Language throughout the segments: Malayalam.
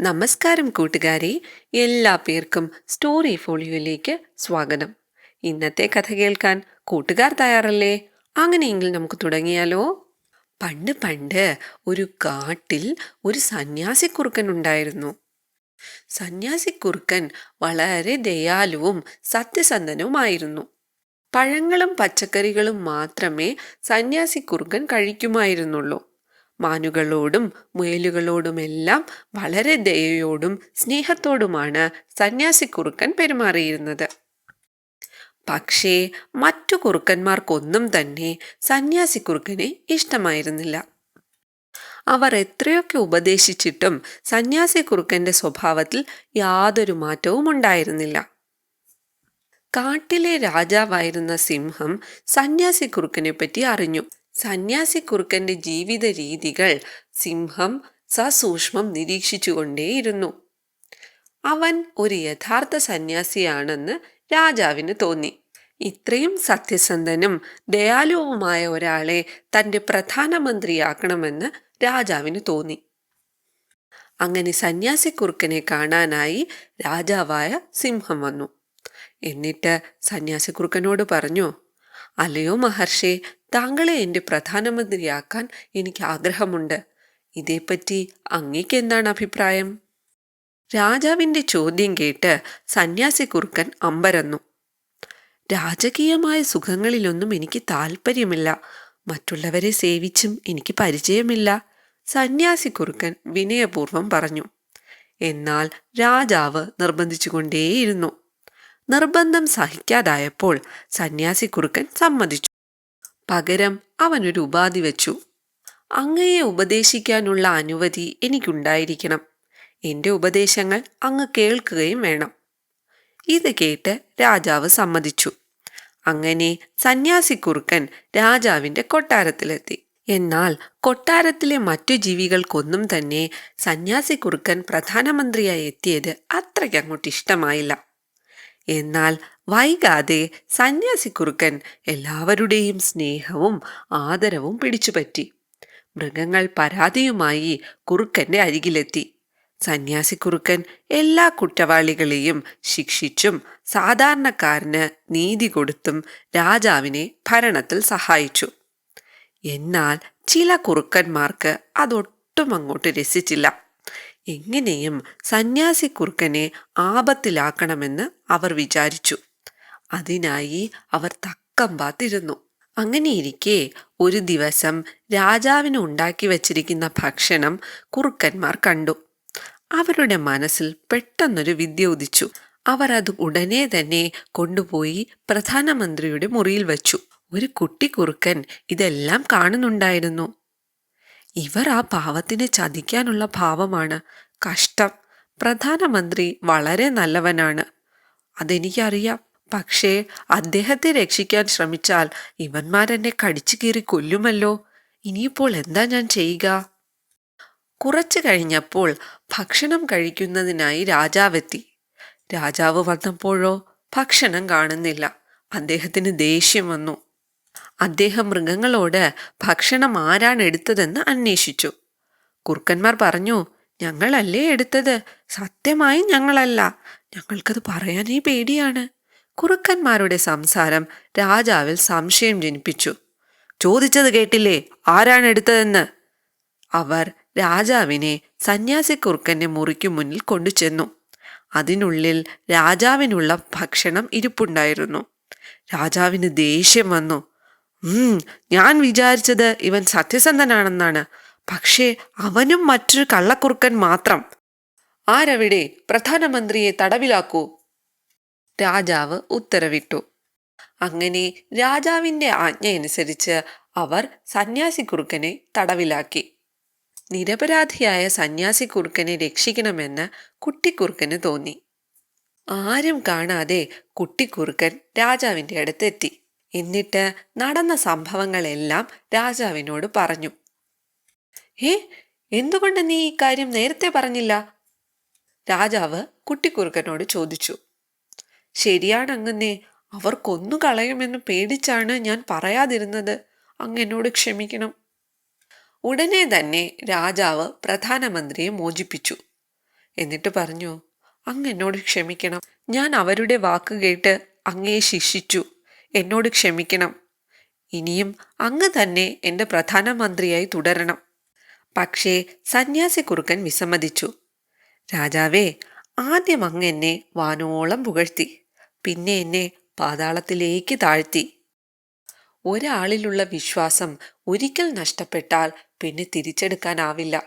നമസ്കാരം കൂട്ടുകാരെ എല്ലാ പേർക്കും സ്റ്റോറി ഫോളിയോയിലേക്ക് സ്വാഗതം. ഇന്നത്തെ കഥ കേൾക്കാൻ കൂട്ടുകാർ തയ്യാറല്ലേ? അങ്ങനെയെങ്കിൽ നമുക്ക് തുടങ്ങിയാലോ? പണ്ട് പണ്ട് ഒരു കാട്ടിൽ ഒരു സന്യാസിക്കുറുക്കൻ ഉണ്ടായിരുന്നു. സന്യാസിക്കുറുക്കൻ വളരെ ദയാലുവും സത്യസന്ധനുമായിരുന്നു. പഴങ്ങളും പച്ചക്കറികളും മാത്രമേ സന്യാസിക്കുറുക്കൻ കഴിക്കുമായിരുന്നുള്ളൂ. മാനുകളോടും മുയലുകളോടുമെല്ലാം വളരെ ദയയോടും സ്നേഹത്തോടുമാണ് സന്യാസി സന്യാസിക്കുറുക്കൻ പെരുമാറിയിരുന്നത്. പക്ഷേ മറ്റു കുറുക്കന്മാർക്കൊന്നും തന്നെ സന്യാസി സന്യാസിക്കുറുക്കനെ ഇഷ്ടമായിരുന്നില്ല. അവർ എത്രയൊക്കെ ഉപദേശിച്ചിട്ടും സന്യാസി സന്യാസിക്കുറുക്കന്റെ സ്വഭാവത്തിൽ യാതൊരു മാറ്റവും ഉണ്ടായിരുന്നില്ല. കാട്ടിലെ രാജാവായിരുന്ന സിംഹം സന്യാസിക്കുറുക്കനെ പറ്റി അറിഞ്ഞു. സന്യാസിക്കുറുക്കന്റെ ജീവിത രീതികൾ സിംഹം സസൂക്ഷ്മം നിരീക്ഷിച്ചുകൊണ്ടേയിരുന്നു. അവൻ ഒരു യഥാർത്ഥ സന്യാസിയാണെന്ന് രാജാവിന് തോന്നി. ഇത്രയും സത്യസന്ധനും ദയാലുവുമായ ഒരാളെ തന്റെ പ്രധാനമന്ത്രിയാക്കണമെന്ന് രാജാവിന് തോന്നി. അങ്ങനെ സന്യാസിക്കുറുക്കനെ കാണാനായി രാജാവായ സിംഹം വന്നു. എന്നിട്ട് സന്യാസി സന്യാസിക്കുറുക്കനോട് പറഞ്ഞു അല്ലയോ മഹർഷേ താങ്കളെ എന്റെ പ്രധാനമന്ത്രിയാക്കാൻ എനിക്ക് ആഗ്രഹമുണ്ട്. ഇതേപ്പറ്റി അങ്ങേക്ക് എന്താണ് അഭിപ്രായം? രാജാവിന്റെ ചോദ്യം കേട്ട് സന്യാസി കുറുക്കൻ അമ്പരന്നു. രാജകീയമായ സുഖങ്ങളിലൊന്നും എനിക്ക് താല്പര്യമില്ല മറ്റുള്ളവരെ സേവിച്ചും എനിക്ക് പരിചയമില്ല. സന്യാസി കുറുക്കൻ വിനയപൂർവം പറഞ്ഞു. എന്നാൽ രാജാവ് നിർബന്ധിച്ചുകൊണ്ടേയിരുന്നു. നിർബന്ധം സഹിക്കാതായപ്പോൾ സന്യാസി കുറുക്കൻ സമ്മതിച്ചു. പകരം അവനൊരു ഉപാധി വെച്ചു. അങ്ങയെ ഉപദേശിക്കാനുള്ള അനുമതി എനിക്കുണ്ടായിരിക്കണം. എന്റെ ഉപദേശങ്ങൾ അങ്ങ് കേൾക്കുകയും വേണം. ഇത് കേട്ട് രാജാവ് സമ്മതിച്ചു. അങ്ങനെ സന്യാസിക്കുറുക്കൻ രാജാവിന്റെ കൊട്ടാരത്തിലെത്തി. എന്നാൽ കൊട്ടാരത്തിലെ മറ്റു ജീവികൾക്കൊന്നും തന്നെ സന്യാസിക്കുറുക്കൻ പ്രധാനമന്ത്രിയായി എത്തിയത് അത്രയ്ക്കങ്ങോട്ട് ഇഷ്ടമായില്ല. എന്നാൽ വൈകാതെ സന്യാസിക്കുറുക്കൻ എല്ലാവരുടെയും സ്നേഹവും ആദരവും പിടിച്ചുപറ്റി. മൃഗങ്ങൾ പരാതിയുമായി കുറുക്കന്റെ അരികിലെത്തി. സന്യാസിക്കുറുക്കൻ എല്ലാ കുറ്റവാളികളെയും ശിക്ഷിച്ചും സാധാരണക്കാരന് നീതി കൊടുത്തും രാജാവിനെ ഭരണത്തിൽ സഹായിച്ചു. എന്നാൽ ചില കുറുക്കന്മാർക്ക് അതൊട്ടും അങ്ങോട്ട് രസിച്ചില്ല. എങ്ങനെയും സന്യാസി കുറുക്കനെ ആപത്തിലാക്കണമെന്ന് അവർ വിചാരിച്ചു. അതിനായി അവർ തക്കം പാത്തിരുന്നു. അങ്ങനെയിരിക്കെ ഒരു ദിവസം രാജാവിന് ഉണ്ടാക്കി വച്ചിരിക്കുന്ന ഭക്ഷണം കുറുക്കന്മാർ കണ്ടു. അവരുടെ മനസ്സിൽ പെട്ടെന്നൊരു വിദ്യ ഉദിച്ചു. അവർ അത് ഉടനെ തന്നെ കൊണ്ടുപോയി പ്രധാനമന്ത്രിയുടെ മുറിയിൽ വച്ചു. ഒരു കുട്ടി കുറുക്കൻ ഇതെല്ലാം കാണുന്നുണ്ടായിരുന്നു. ഇവർ ആ പാവത്തിനെ ചതിക്കാനുള്ള ഭാവമാണ്. കഷ്ടം. പ്രധാനമന്ത്രി വളരെ നല്ലവനാണ്. അതെനിക്കറിയാം. പക്ഷേ അദ്ദേഹത്തെ രക്ഷിക്കാൻ ശ്രമിച്ചാൽ ഇവന്മാരെന്നെ കടിച്ചു കീറി കൊല്ലുമല്ലോ. ഇനിയിപ്പോൾ എന്താ ഞാൻ ചെയ്യുക? കുറച്ചു കഴിഞ്ഞപ്പോൾ ഭക്ഷണം കഴിക്കുന്നതിനായി രാജാവെത്തി. രാജാവ് വന്നപ്പോഴോ ഭക്ഷണം കാണുന്നില്ല. അദ്ദേഹത്തിന് ദേഷ്യം വന്നു. അദ്ദേഹം മൃഗങ്ങളോട് ഭക്ഷണം ആരാണ് എടുത്തതെന്ന് അന്വേഷിച്ചു. കുറുക്കന്മാർ പറഞ്ഞു ഞങ്ങളല്ലേ എടുത്തത്? സത്യമായി ഞങ്ങളല്ല. ഞങ്ങൾക്കത് പറയാനേ പേടിയാണ്. കുറുക്കന്മാരുടെ സംസാരം രാജാവിൽ സംശയം ജനിപ്പിച്ചു. ചോദിച്ചത് കേട്ടില്ലേ? ആരാണ് എടുത്തതെന്ന്? അവർ രാജാവിനെ സന്യാസി കുറുക്കന്റെ മുറിക്കു മുന്നിൽ കൊണ്ടുചെന്നു. അതിനുള്ളിൽ രാജാവിനുള്ള ഭക്ഷണം ഇരിപ്പുണ്ടായിരുന്നു. രാജാവിന് ദേഷ്യം വന്നു. ഞാൻ വിചാരിച്ചത് ഇവൻ സത്യസന്ധനാണെന്നാണ്. പക്ഷേ അവനും മറ്റൊരു കള്ളക്കുറുക്കൻ മാത്രം. ആരവിടെ? പ്രധാനമന്ത്രിയെ തടവിലാക്കൂ. രാജാവ് ഉത്തരവിട്ടു. അങ്ങനെ രാജാവിന്റെ ആജ്ഞയനുസരിച്ച് അവർ സന്യാസി സന്യാസിക്കുറുക്കനെ തടവിലാക്കി. നിരപരാധിയായ സന്യാസി സന്യാസിക്കുറുക്കനെ രക്ഷിക്കണമെന്ന് കുട്ടിക്കുറുക്കന് തോന്നി. ആരും കാണാതെ കുട്ടിക്കുറുക്കൻ രാജാവിന്റെ അടുത്തെത്തി. എന്നിട്ട് നടന്ന സംഭവങ്ങളെല്ലാം രാജാവിനോട് പറഞ്ഞു. ഏ എന്തുകൊണ്ട് നീ ഈ കാര്യം നേരത്തെ പറഞ്ഞില്ല? രാജാവ് കുട്ടിക്കുറുക്കനോട് ചോദിച്ചു. ശരിയാണ് അങ്ങനെ അവർ കൊന്നു കളയുമെന്ന് പേടിച്ചാണ് ഞാൻ പറയാതിരുന്നത്. അങ്ങെന്നോട് ക്ഷമിക്കണം. ഉടനെ തന്നെ രാജാവ് പ്രധാനമന്ത്രിയെ മോചിപ്പിച്ചു. എന്നിട്ട് പറഞ്ഞു അങ്ങ് എന്നോട് ക്ഷമിക്കണം. ഞാൻ അവരുടെ വാക്ക് കേട്ട് അങ്ങയെ ശിക്ഷിച്ചു. എന്നോട് ക്ഷമിക്കണം. ഇനിയും അങ്ങ് തന്നെ എന്റെ പ്രധാനമന്ത്രിയായി തുടരണം. പക്ഷേ സന്യാസി കുറുക്കൻ വിസമ്മതിച്ചു. രാജാവേ ആദ്യം അങ്ങ് എന്നെ വാനോളം പുകഴ്ത്തി പിന്നെ എന്നെ പാതാളത്തിലേക്ക് താഴ്ത്തി. ഒരാളിലുള്ള വിശ്വാസം ഒരിക്കൽ നഷ്ടപ്പെട്ടാൽ പിന്നെ തിരിച്ചെടുക്കാനാവില്ല.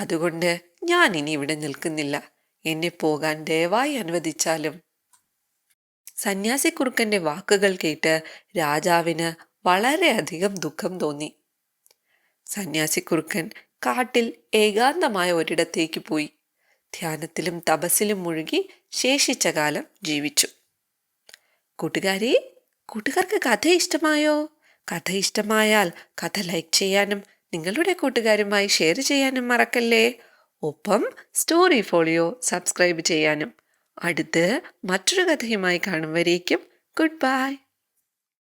അതുകൊണ്ട് ഞാൻ ഇനി ഇവിടെ നിൽക്കുന്നില്ല. എന്നെ പോകാൻ ദയവായി അനുവദിച്ചാലും. സന്യാസിക്കുറുക്കന്റെ വാക്കുകൾ കേട്ട് രാജാവിന് വളരെയധികം ദുഃഖം തോന്നി. സന്യാസിക്കുറുക്കൻ കാട്ടിൽ ഏകാന്തമായ ഒരിടത്തേക്ക് പോയി. ധ്യാനത്തിലും തപസ്സിലും മുഴുകി ശേഷിച്ച കാലം ജീവിച്ചു. കൂട്ടുകാരി കൂട്ടുകാർക്ക് കഥ ഇഷ്ടമായോ? കഥ ഇഷ്ടമായാൽ കഥ ലൈക്ക് ചെയ്യാനും നിങ്ങളുടെ കൂട്ടുകാരുമായി ഷെയർ ചെയ്യാനും മറക്കല്ലേ? ഒപ്പം സ്റ്റോറി ഫോളിയോ സബ്സ്ക്രൈബ് ചെയ്യാനും അടുത്ത് മറ്റൊരു കഥയുമായി കാണും വരേക്കും ഗുഡ് ബൈ